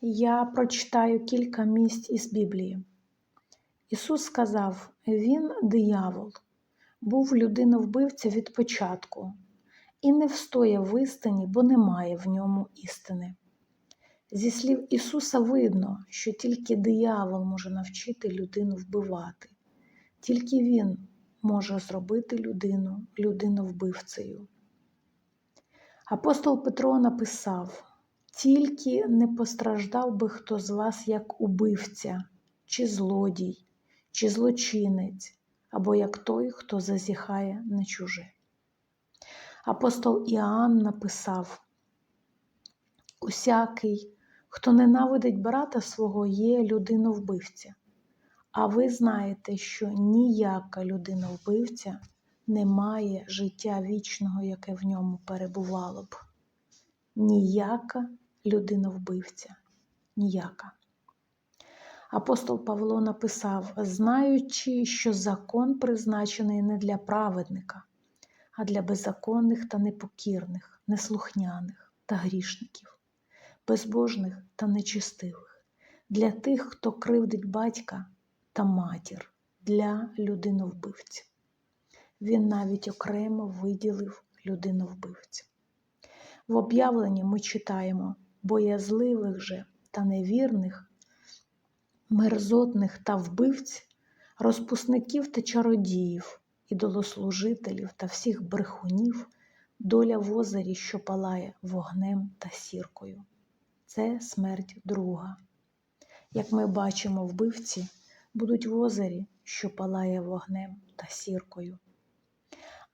Я прочитаю кілька місць із Біблії. Ісус сказав: Він диявол, був людина-вбивця від початку, і не встояв в істині, бо немає в ньому істини. Зі слів Ісуса видно, що тільки диявол може навчити людину вбивати, тільки Він може зробити людину людиновбивцею. Апостол Петро написав: тільки не постраждав би хто з вас як убивця, чи злодій, чи злочинець, або як той, хто зазіхає на чуже. Апостол Іоанн написав: Усякий, хто ненавидить брата свого, є людиновбивця. А ви знаєте, що ніяка людина-вбивця не має життя вічного, яке в ньому перебувало б. Ніяка людина-вбивця. Ніяка. Апостол Павло написав, знаючи, що закон призначений не для праведника, а для беззаконних та непокірних, неслухняних та грішників, безбожних та нечистивих, для тих, хто кривдить батька та матір, для людиновбивця. Він навіть окремо виділив людиновбивця. В об'явленні ми читаємо боязливих же та невірних, мерзотних та вбивць, розпусників та чародіїв, ідолослужителів та всіх брехунів, доля в озері, що палає вогнем та сіркою. Це смерть друга. Як ми бачимо, вбивці будуть в озері, що палає вогнем та сіркою.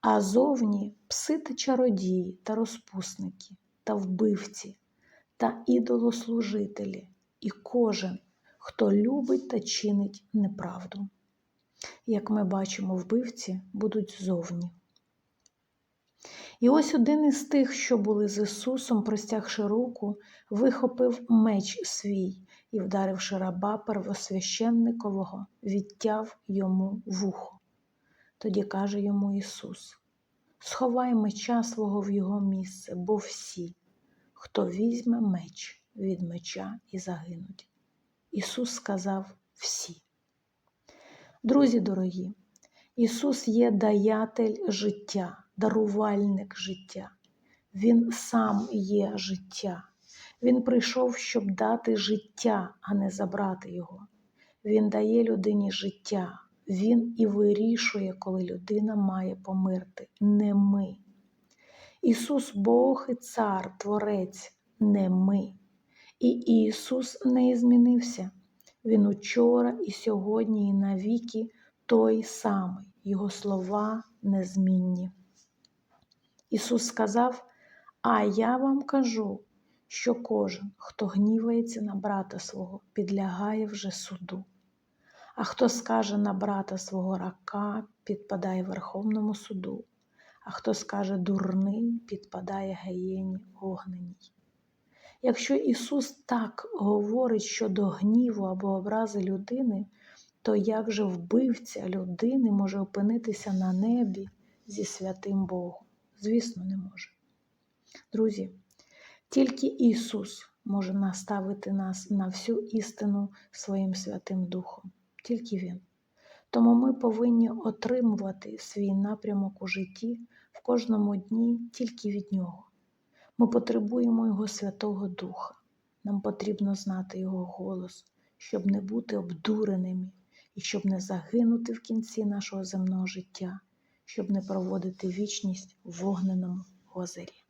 А зовні пси та чародії та розпусники та вбивці та ідолослужителі, і кожен, хто любить та чинить неправду. Як ми бачимо, вбивці будуть зовні. І ось один із тих, що були з Ісусом, простягши руку, вихопив меч свій і, вдаривши раба первосвященникового, відтяв йому вухо. Тоді каже йому Ісус: Сховай меча свого в його місце, бо всі, хто візьме меч від меча і загинуть. Ісус сказав всі. Друзі дорогі, Ісус є даятель життя, дарувальник життя. Він сам є життя. Він прийшов, щоб дати життя, а не забрати його. Він дає людині життя. Він і вирішує, коли людина має померти, не ми. Ісус Бог і Цар, Творець, не ми. І Ісус не змінився. Він учора, і сьогодні, і навіки той самий, Його слова незмінні. Ісус сказав: А я вам кажу, що кожен, хто гнівається на брата свого, підлягає вже суду. А хто скаже на брата свого рака, підпадає Верховному суду, а хто скаже дурний, підпадає геєні огненій. Якщо Ісус так говорить щодо гніву або образи людини, то як же вбивця людини може опинитися на небі зі святим Богом? Звісно, не може. Друзі, тільки Ісус може наставити нас на всю істину своїм Святим Духом, тільки Він. Тому ми повинні отримувати свій напрямок у житті в кожному дні тільки від Нього. Ми потребуємо Його Святого Духа. Нам потрібно знати Його голос, щоб не бути обдуреними і щоб не загинути в кінці нашого земного життя, щоб не проводити вічність в вогненому озері.